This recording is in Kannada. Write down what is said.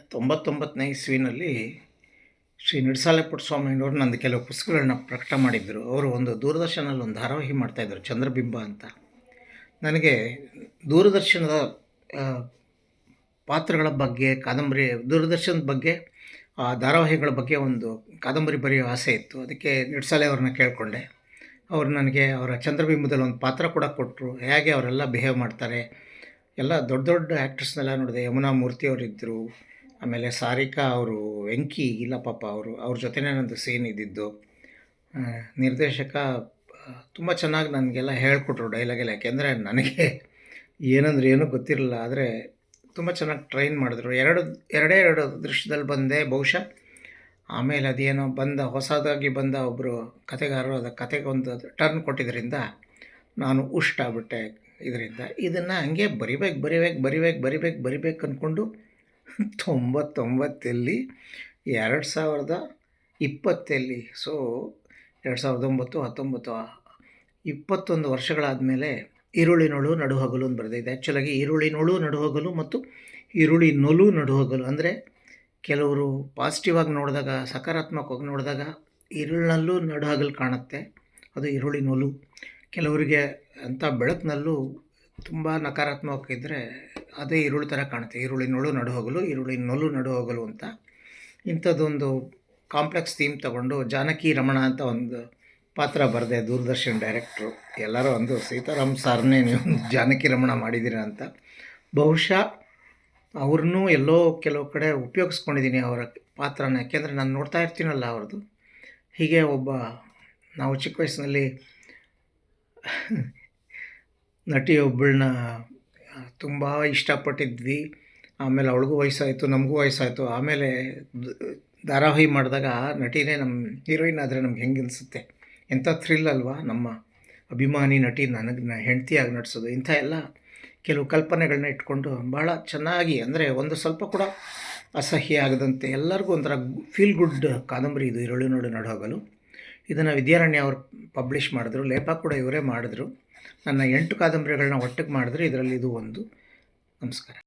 ತೊಂಬತ್ತೊಂಬತ್ತನೇ ಇಸ್ವಿನಲ್ಲಿ ಶ್ರೀ ನಿಡ್ಸಾಲೆ ಪುಟ್ಟಸ್ವಾಮಿಯವರು ನಂದು ಕೆಲವು ಪುಸ್ತಕಗಳನ್ನ ಪ್ರಕಟ ಮಾಡಿದ್ದರು ಅವರು ಒಂದು ದೂರದರ್ಶನಲ್ಲಿ ಒಂದು ಧಾರಾವಾಹಿ ಮಾಡ್ತಾಯಿದ್ರು ಚಂದ್ರಬಿಂಬ ಅಂತ. ನನಗೆ ದೂರದರ್ಶನದ ಪಾತ್ರಗಳ ಬಗ್ಗೆ, ಕಾದಂಬರಿ, ದೂರದರ್ಶನದ ಬಗ್ಗೆ, ಆ, ಧಾರಾವಾಹಿಗಳ ಬಗ್ಗೆ ಒಂದು ಕಾದಂಬರಿ ಬರೆಯೋ ಆಸೆ ಇತ್ತು. ಅದಕ್ಕೆ ನಿಡ್ಸಾಲೆ ಅವ್ರನ್ನ ಕೇಳಿಕೊಂಡೆ. ಅವರು ನನಗೆ ಅವರ ಚಂದ್ರಬಿಂಬದಲ್ಲಿ ಒಂದು ಪಾತ್ರ ಕೂಡ ಕೊಟ್ಟರು ಹೇಗೆ ಅವರೆಲ್ಲ ಬಿಹೇವ್ ಮಾಡ್ತಾರೆ. ಎಲ್ಲ ದೊಡ್ಡ ದೊಡ್ಡ ಆ್ಯಕ್ಟ್ರಸ್ನೆಲ್ಲ ನೋಡಿದೆ. ಯಮುನಾ ಮೂರ್ತಿ ಅವರಿದ್ದರು ಆಮೇಲೆ ಸಾರಿಕಾ ಅವರು, ವೆಂಕಿ ಇಲ್ಲ ಪಾಪ ಅವರು, ಅವ್ರ ಜೊತೆನೇ ನಂದು ಸೀನ್ ಇದ್ದಿದ್ದು. ನಿರ್ದೇಶಕ ತುಂಬ ಚೆನ್ನಾಗಿ ನನಗೆಲ್ಲ ಹೇಳ್ಕೊಟ್ರು ಡೈಲಾಗೆಲ್ಲ ಯಾಕೆಂದರೆ ನನಗೆ ಏನಂದ್ರೆ ಏನೂ ಗೊತ್ತಿರಲಿಲ್ಲ. ಆದರೆ ತುಂಬ ಚೆನ್ನಾಗಿ ಟ್ರೈನ್ ಮಾಡಿದ್ರು. ಎರಡು, ಎರಡೇ ಎರಡು ದೃಶ್ಯದಲ್ಲಿ ಬಂದೆ. ಬಹುಶಃ ಆಮೇಲೆ ಅದೇನೋ ಬಂದ, ಹೊಸದಾಗಿ ಬಂದ ಒಬ್ಬರು ಕತೆಗಾರರು ಅದು ಕತೆಗೊಂದು ಟರ್ನ್ ಕೊಟ್ಟಿದ್ದರಿಂದ ನಾನು ಉಷ್ಟಾಗ್ಬಿಟ್ಟೆ ಇದರಿಂದ. ಇದನ್ನು ಹಂಗೆ ಬರಿಬೇಕು ಬರಿಬೇಕು ಬರಿಬೇಕು ಬರಿಬೇಕು ಬರಿಬೇಕು ಅಂದ್ಕೊಂಡು ತೊಂಬತ್ತೊಂಬತ್ತಲ್ಲಿ, ಎರಡು ಸಾವಿರದ ಇಪ್ಪತ್ತಲ್ಲಿ ಸೊ ಎರಡು ಸಾವಿರದ ಒಂಬತ್ತು, ಹತ್ತೊಂಬತ್ತು ಇಪ್ಪತ್ತೊಂದು ವರ್ಷಗಳಾದಮೇಲೆ ಈರುಳ್ಳಿನೊಳು ನಡುಹಗಲು ಅಂತ ಬರೆದಿದೆ. ಆ್ಯಕ್ಚುಲಾಗಿ ಈರುಳ್ಳಿನೊಳು ನಡುಹಗಲು ಮತ್ತು ಈರುಳ್ಳಿನೊಲು ನಡುಹಗಲು ಅಂದರೆ ಕೆಲವರು ಪಾಸಿಟಿವ್ ಆಗಿ ನೋಡಿದಾಗ, ಸಕಾರಾತ್ಮಕವಾಗಿ ನೋಡಿದಾಗ ಈರುಳ್ಳಿನಲ್ಲೂ ನಡುಹಗಲು ಕಾಣುತ್ತೆ. ಅದು ಈರುಳ್ಳಿನೊಲು ಕೆಲವರಿಗೆ ಅಂಥ ಬೆಳಕಿನಲ್ಲೂ ತುಂಬ ನಕಾರಾತ್ಮಕ ಇದ್ದರೆ ಅದೇ ಈರುಳ್ಳಿ ಥರ ಕಾಣುತ್ತೆ. ಈರುಳ್ಳಿನೊಳು ನಡುಹಗಲು ಈರುಳ್ಳಿನೊಲು ನಡುಹಗಲು ಅಂತ. ಇಂಥದ್ದೊಂದು ಕಾಂಪ್ಲೆಕ್ಸ್ ಥೀಮ್ ತಗೊಂಡು ಜಾನಕಿ ರಮಣ ಅಂತ ಒಂದು ಪಾತ್ರ ಬರೆದೆ, ದೂರದರ್ಶನ್ ಡೈರೆಕ್ಟ್ರು. ಎಲ್ಲರೂ ಒಂದು ಸೀತಾರಾಮ್ ಸಾರ್ನೇ ನೀವು ಜಾನಕಿ ರಮಣ ಮಾಡಿದ್ದೀರ ಅಂತ. ಬಹುಶಃ ಅವ್ರನ್ನೂ ಎಲ್ಲೋ ಕೆಲವು ಕಡೆ ಉಪಯೋಗಿಸ್ಕೊಂಡಿದ್ದೀನಿ ಅವರ ಪಾತ್ರನ. ಯಾಕೆಂದರೆ ನಾನು ನೋಡ್ತಾ ಇರ್ತೀನಲ್ಲ ಅವ್ರದ್ದು. ಹೀಗೆ ಒಬ್ಬ ನಾವು ಚಿಕ್ಕ ವಯಸ್ಸಿನಲ್ಲಿ ನಟಿಯೊಬ್ಬಳನ್ನ ತುಂಬ ಇಷ್ಟಪಟ್ಟಿದ್ವಿ. ಆಮೇಲೆ ಅವಳಿಗೂ ವಯಸ್ಸಾಯಿತು, ನಮಗೂ ವಯಸ್ಸಾಯಿತು. ಆಮೇಲೆ ಧಾರಾವಾಹಿ ಮಾಡಿದಾಗ ಆ ನಟಿನೇ ನಮ್ಮ ಹೀರೋಯಿನ್ ಆದರೆ ನಮ್ಗೆ ಹೆಂಗೆ ಅನಿಸುತ್ತೆ? ಎಂಥ ಥ್ರಿಲ್ ಅಲ್ವಾ ನಮ್ಮ ಅಭಿಮಾನಿ ನಟಿ ನನಗೆ ಹೆಂಡತಿಯಾಗಿ ನಟಿಸೋದು ಇಂಥ ಎಲ್ಲ ಕೆಲವು ಕಲ್ಪನೆಗಳನ್ನ ಇಟ್ಕೊಂಡು ಭಾಳ ಚೆನ್ನಾಗಿ, ಅಂದರೆ ಒಂದು ಸ್ವಲ್ಪ ಕೂಡ ಅಸಹ್ಯ ಆಗದಂತೆ ಎಲ್ಲರಿಗೂ ಒಂಥರ ಫೀಲ್ ಗುಡ್ ಕಾದಂಬರಿ ಇದು ಈರುಳ್ಳಿ ನೋಡು ನಡುಹಗಲು. ಇದನ್ನು ವಿದ್ಯಾರಣ್ಯ ಅವರು ಪಬ್ಲಿಷ್ ಮಾಡಿದ್ರು, ಲೇಪ ಕೂಡ ಇವರೇ ಮಾಡಿದ್ರು. ನನ್ನ ಎಂಟು ಕಾದಂಬರಿಗಳನ್ನ ಒಟ್ಟಿಗೆ ಮಾಡಿದ್ರು, ಇದರಲ್ಲಿ ಇದು ಒಂದು. ನಮಸ್ಕಾರ.